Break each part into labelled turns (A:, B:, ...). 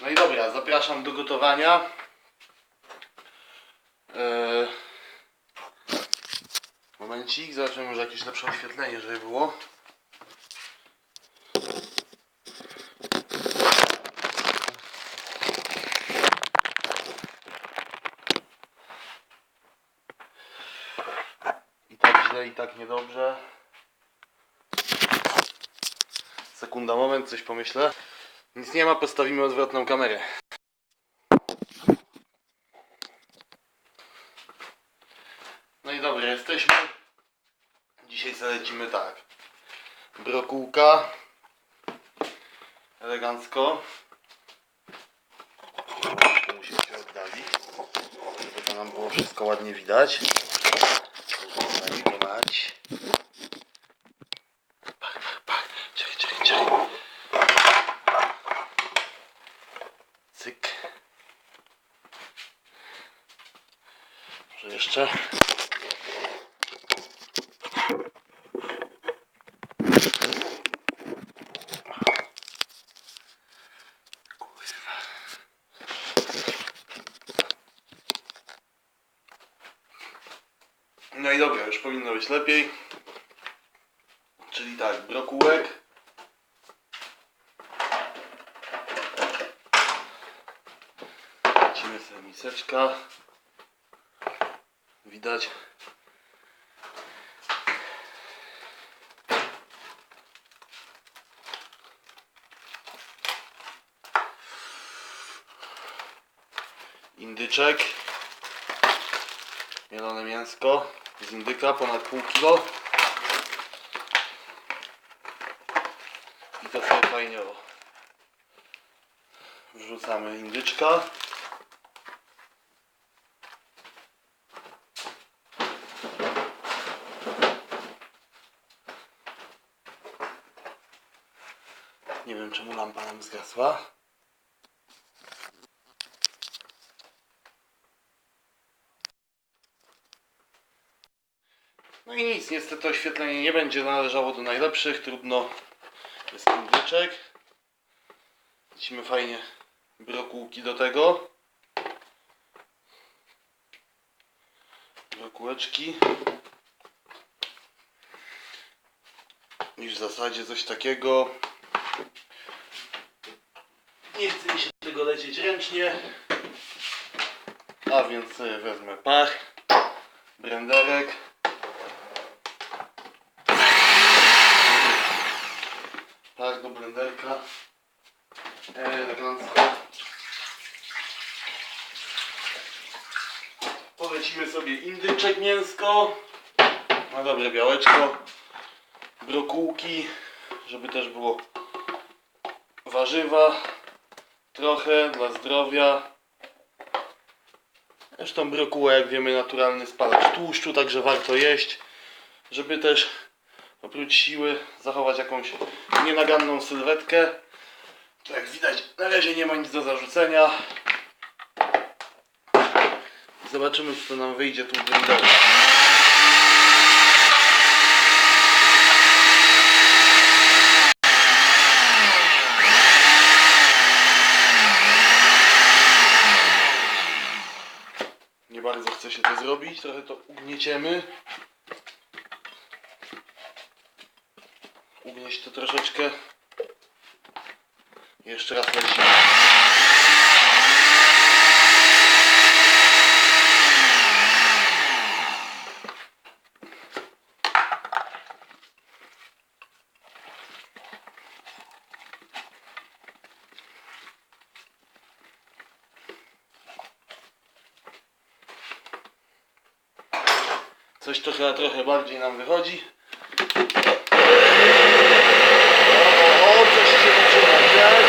A: No i dobra, zapraszam do gotowania. Eee... Momencik, zobaczymy może jakieś lepsze oświetlenie, żeby było. I tak źle, i tak niedobrze. Sekunda, moment, coś pomyślę. Nic nie ma, postawimy odwrotną kamerę. No i dobra, jesteśmy. Dzisiaj zalecimy tak. Brokułka. Elegancko. Musimy się oddalić, żeby to nam było wszystko ładnie widać. Pach, pach, pach. Czekaj, czekaj, czekaj. Cyk. Może jeszcze. No i dobra, już powinno być lepiej. Czyli tak, brokułek. Lecimy sobie miseczka. Widać. Indyczek. Mielone mięsko z indyka, ponad pół kilo. I to sobie fajnie o. Wrzucamy indyczka. Nie wiem czemu lampa nam zgasła. No i nic, niestety oświetlenie nie będzie należało do najlepszych, trudno. Jest indyczek. Lecimy fajnie brokułki do tego. Brokułeczki. I w zasadzie coś takiego. Nie chce mi się tego lecieć ręcznie. A więc wezmę pach, blenderek. Pach do blenderka. Elegancko. Polecimy sobie indyczek mięsko. No dobre białeczko. Brokułki, żeby też było warzywa. Trochę dla zdrowia. Zresztą brokuła, jak wiemy, naturalny spalacz tłuszczu, także warto jeść, żeby też oprócz siły zachować jakąś nienaganną sylwetkę. To jak widać, na razie nie ma nic do zarzucenia. Zobaczymy, co nam wyjdzie tu w blenderze. Bardzo chce się to zrobić, trochę to ugnieciemy. Ugnieść to troszeczkę. Jeszcze raz lecimy. Coś to trochę bardziej nam wychodzi. O, o, coś się zaczyna dziać.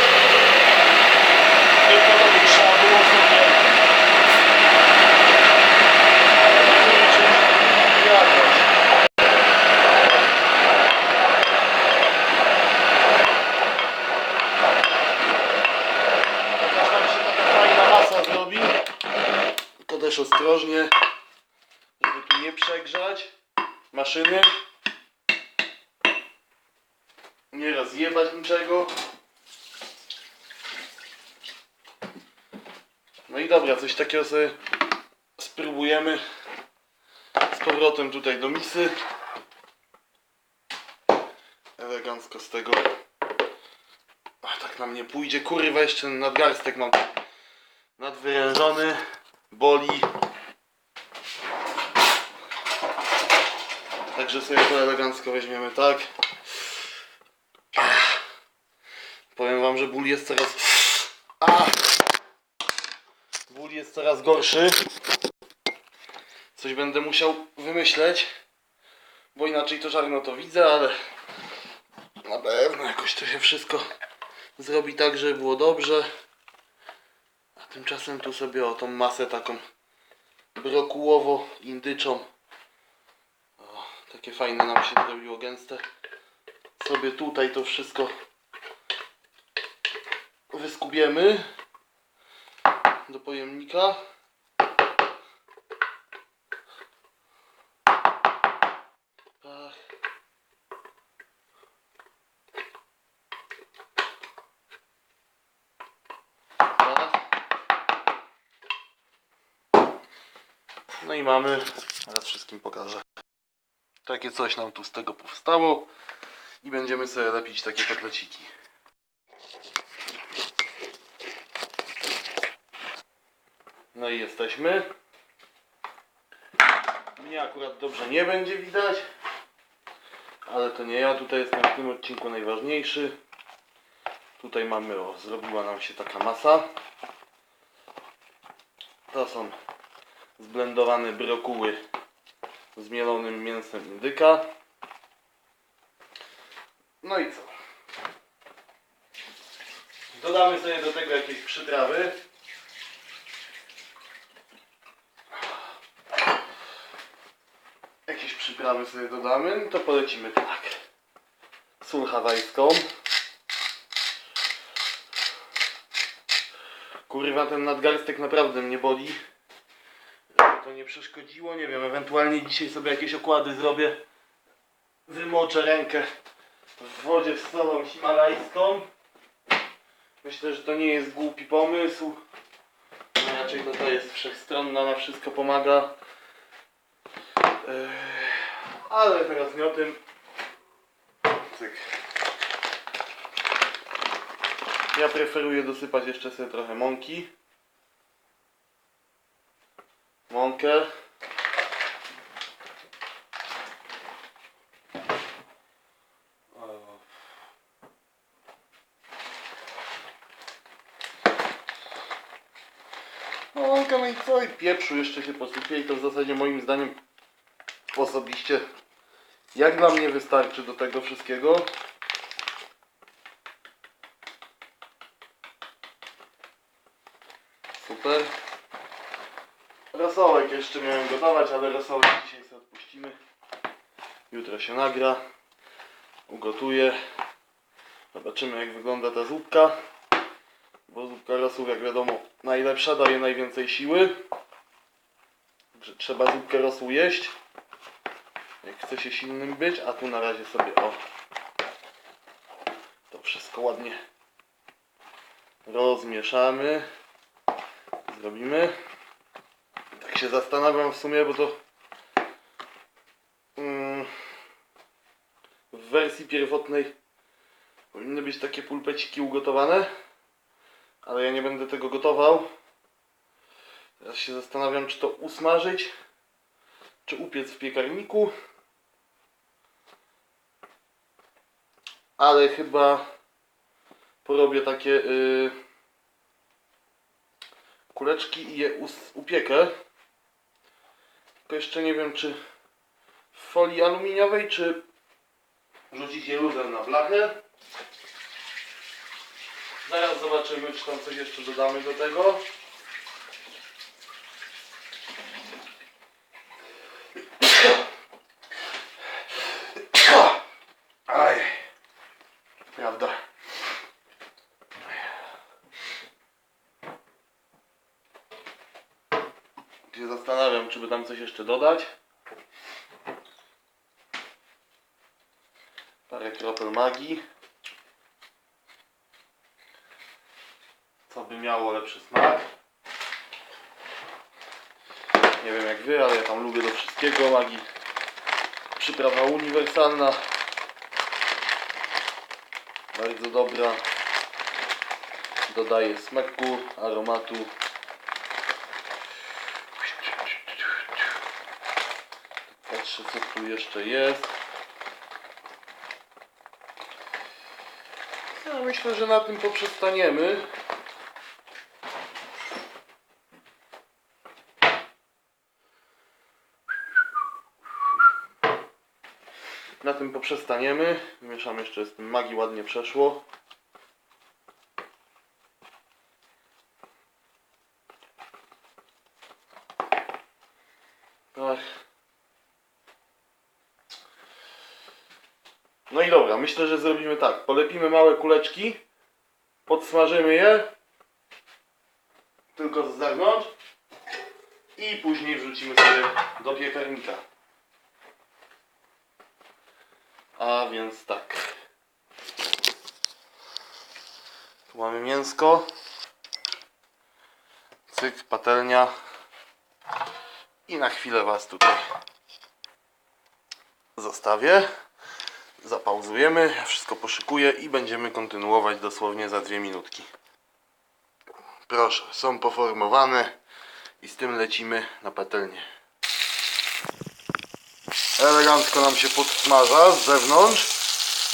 A: Tylko to by trzeba było sobie... Jakoś. Się taka fajna masa zrobi. To też ostrożnie nie przegrzać maszyny. Nie rozjebać niczego. No i dobra, coś takiego sobie spróbujemy z powrotem tutaj do misy. Elegancko z tego. Tak na mnie pójdzie. Kurwa, jeszcze nadgarstek mam nadwyrężony. Boli. Także sobie to elegancko weźmiemy tak. Ach. Powiem wam, że ból jest coraz... Ból jest coraz gorszy. Coś będę musiał wymyśleć. Bo inaczej to żarno to widzę, ale na pewno jakoś to się wszystko zrobi tak, żeby było dobrze. A tymczasem tu sobie o tą masę taką brokułowo-indyczą. Takie fajne nam się zrobiło gęste. Sobie tutaj to wszystko wyskubiemy do pojemnika. Tak. Tak. No i mamy, teraz wszystkim pokażę. Takie coś nam tu z tego powstało i będziemy sobie lepić takie kotleciki. No i jesteśmy. Mnie akurat dobrze nie będzie widać, ale to nie ja tutaj jestem w tym odcinku najważniejszy. Tutaj mamy, o, zrobiła nam się taka masa. To są zblendowane brokuły z mielonym mięsem indyka. No i co? Dodamy sobie do tego jakieś przyprawy. Jakieś przyprawy sobie dodamy, no to polecimy tak. Sól hawajską. Kurwa, ten nadgarstek naprawdę mnie boli. To nie przeszkodziło, nie wiem, ewentualnie dzisiaj sobie jakieś okłady zrobię. Wymoczę rękę w wodzie z solą himalajską. Myślę, że to nie jest głupi pomysł. No raczej to, to jest wszechstronna, na wszystko pomaga. Ale teraz nie o tym. Cyk. Ja preferuję dosypać jeszcze sobie trochę mąki. Mąkę. O. No no i co? I pieprzu jeszcze się posypie i to w zasadzie moim zdaniem osobiście jak dla mnie wystarczy do tego wszystkiego. Super. Rosołek jeszcze miałem gotować, ale rosołek dzisiaj sobie odpuścimy. Jutro się nagra. Ugotuję. Zobaczymy jak wygląda ta zupka. Bo zupka rosół jak wiadomo najlepsza, daje najwięcej siły. Także trzeba zupkę rosół jeść. Jak chce się silnym być, a tu na razie sobie o to wszystko ładnie rozmieszamy. Zrobimy. Się zastanawiam w sumie, bo to mm, w wersji pierwotnej powinny być takie pulpeciki ugotowane, ale ja nie będę tego gotował. Teraz się zastanawiam, czy to usmażyć, czy upiec w piekarniku. Ale chyba porobię takie yy, kuleczki i je upiekę. Tylko jeszcze nie wiem, czy w folii aluminiowej, czy rzucić je luzem na blachę. Zaraz zobaczymy, czy tam coś jeszcze dodamy do tego. Aj, prawda. Się zastanawiam, czy by tam coś jeszcze dodać. Parę kropel magii. Co by miało lepszy smak. Nie wiem jak wy, ale ja tam lubię do wszystkiego magii. Przyprawa uniwersalna. Bardzo dobra. Dodaje smaku, aromatu. Patrzę co tu jeszcze jest. Ja myślę, że na tym poprzestaniemy. Na tym poprzestaniemy. Mieszam jeszcze z tym magii ładnie przeszło. Tak. No i dobra, myślę, że zrobimy tak. Polepimy małe kuleczki, podsmażymy je, tylko z zewnątrz i później wrzucimy sobie do piekarnika. A więc tak. Tu mamy mięsko. Cyk, patelnia. I na chwilę Was tutaj zostawię. Zapauzujemy, wszystko poszykuję i będziemy kontynuować dosłownie za dwie minutki. Proszę, są poformowane i z tym lecimy na patelnię. Elegancko nam się podsmaża z zewnątrz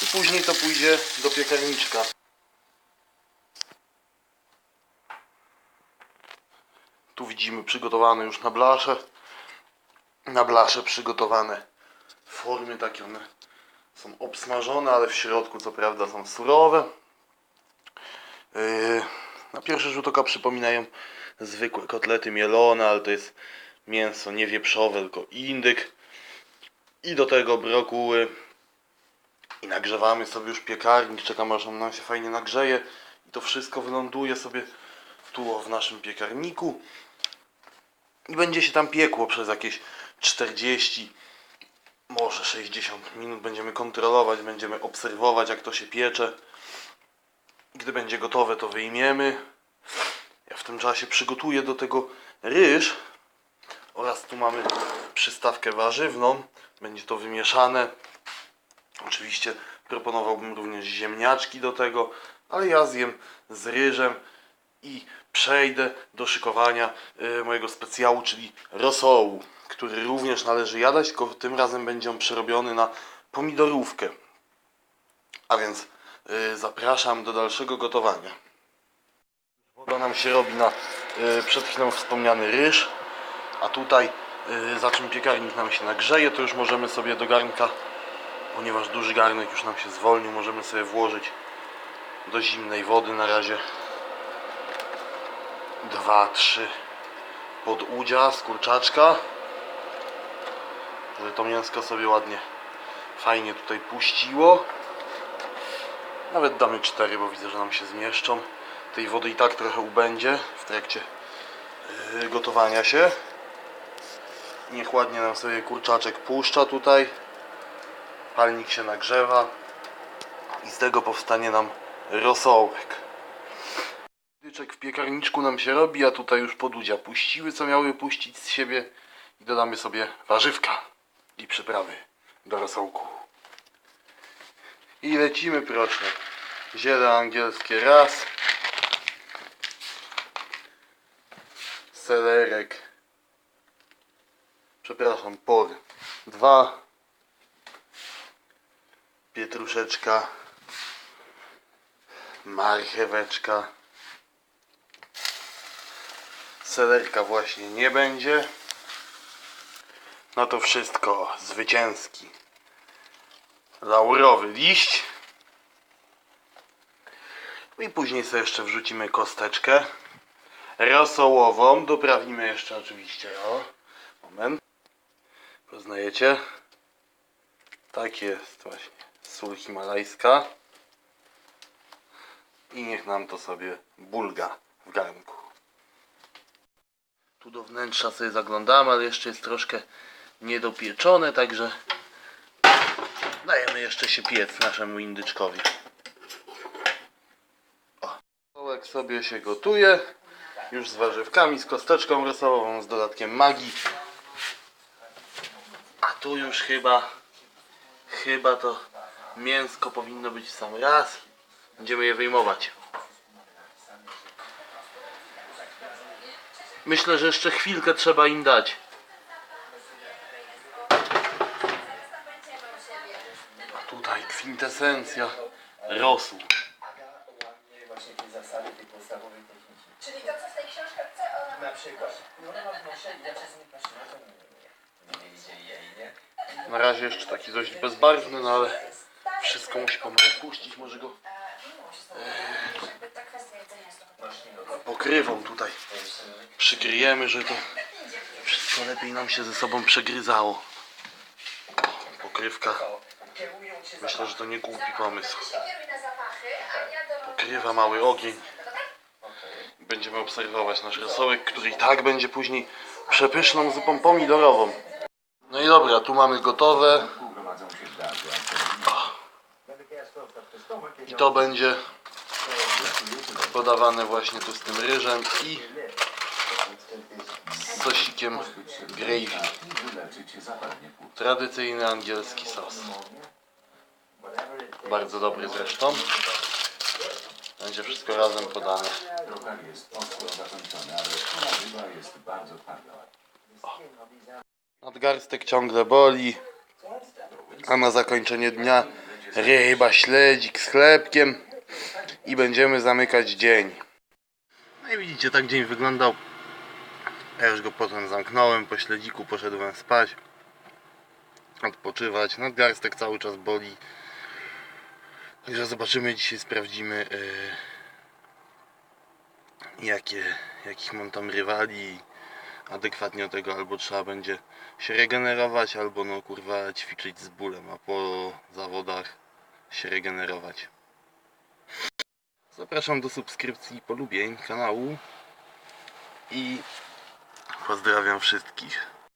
A: i później to pójdzie do piekarniczka. Tu widzimy przygotowane już na blasze. Na blasze przygotowane formy takie one są obsmażone, ale w środku co prawda są surowe. Yy, na pierwszy rzut oka przypominają zwykłe kotlety mielone, ale to jest mięso nie wieprzowe, tylko indyk. I do tego brokuły. I nagrzewamy sobie już piekarnik. Czekamy aż on nam się fajnie nagrzeje. I to wszystko wyląduje sobie tu w naszym piekarniku. I będzie się tam piekło przez jakieś 40, może 60 minut. Będziemy kontrolować, będziemy obserwować jak to się piecze. Gdy będzie gotowe to wyjmiemy. Ja w tym czasie przygotuję do tego ryż. Oraz tu mamy przystawkę warzywną. Będzie to wymieszane. Oczywiście proponowałbym również ziemniaczki do tego, ale ja zjem z ryżem i przejdę do szykowania y, mojego specjału, czyli rosołu, który również należy jadać, tylko tym razem będzie on przerobiony na pomidorówkę. A więc y, zapraszam do dalszego gotowania. Woda nam się robi na y, przed chwilą wspomniany ryż, a tutaj y, za czym piekarnik nam się nagrzeje, to już możemy sobie do garnka, ponieważ duży garnek już nam się zwolnił, możemy sobie włożyć do zimnej wody na razie 2-3 podudzia z kurczaczka, żeby to mięsko sobie ładnie, fajnie tutaj puściło. Nawet damy 4, bo widzę, że nam się zmieszczą. Tej wody i tak trochę ubędzie w trakcie yy, gotowania się. Niech ładnie nam sobie kurczaczek puszcza tutaj. Palnik się nagrzewa. I z tego powstanie nam rosołek. Dyczek w piekarniczku nam się robi, a tutaj już podudzia puściły, co miały puścić z siebie. I dodamy sobie warzywka i przyprawy do rosołku. I lecimy proszę. Ziele angielskie raz. Selerek. Przepraszam, por. Dwa. Pietruszeczka. Marcheweczka. Selerka właśnie nie będzie. No to wszystko zwycięski. Laurowy liść. I później sobie jeszcze wrzucimy kosteczkę rosołową. Doprawimy jeszcze oczywiście. O, moment. Poznajecie? Tak jest właśnie. Sól himalajska. I niech nam to sobie bulga w garnku. Tu do wnętrza sobie zaglądamy, ale jeszcze jest troszkę niedopieczone, także dajemy jeszcze się piec naszemu indyczkowi. O. Stołek sobie się gotuje. Już z warzywkami, z kosteczką rosołową, z dodatkiem magii. A tu już chyba, chyba to mięsko powinno być w sam raz. Będziemy je wyjmować. Myślę, że jeszcze chwilkę trzeba im dać. A tutaj kwintesencja rosół.
B: właśnie tej zasady, tej podstawowej techniki.
C: Czyli to, co w tej książce o...
B: Na przykład, no ona ma ja czasem patrzę na to, nie, nie idzie jej, nie?
A: Na razie jeszcze taki dość bezbarwny, no ale wszystko musi pomału puścić. Może go.
B: Masz nie
A: pokrywą tutaj przykryjemy, że to wszystko lepiej nam się ze sobą przegryzało. Pokrywka. Myślę, że to nie głupi pomysł. Pokrywa mały ogień. Będziemy obserwować nasz rosołek, który i tak będzie później przepyszną zupą pomidorową. No i dobra, tu mamy gotowe. I to będzie podawane właśnie tu z tym ryżem i z sosikiem gravy. Tradycyjny angielski sos. Bardzo dobry zresztą. Będzie wszystko razem podane.
D: Jest zakończony, ale jest bardzo twarda.
A: Nadgarstek ciągle boli. A na zakończenie dnia ryba, śledzik z chlebkiem. I będziemy zamykać dzień. No i widzicie, tak dzień wyglądał. Ja już go potem zamknąłem. Po śledziku poszedłem spać. Odpoczywać. Nadgarstek cały czas boli. Także zobaczymy dzisiaj, sprawdzimy yy, jakie, jakich mam tam rywali adekwatnie do tego albo trzeba będzie się regenerować, albo no kurwa ćwiczyć z bólem, a po zawodach się regenerować. Zapraszam do subskrypcji i polubień kanału i pozdrawiam wszystkich.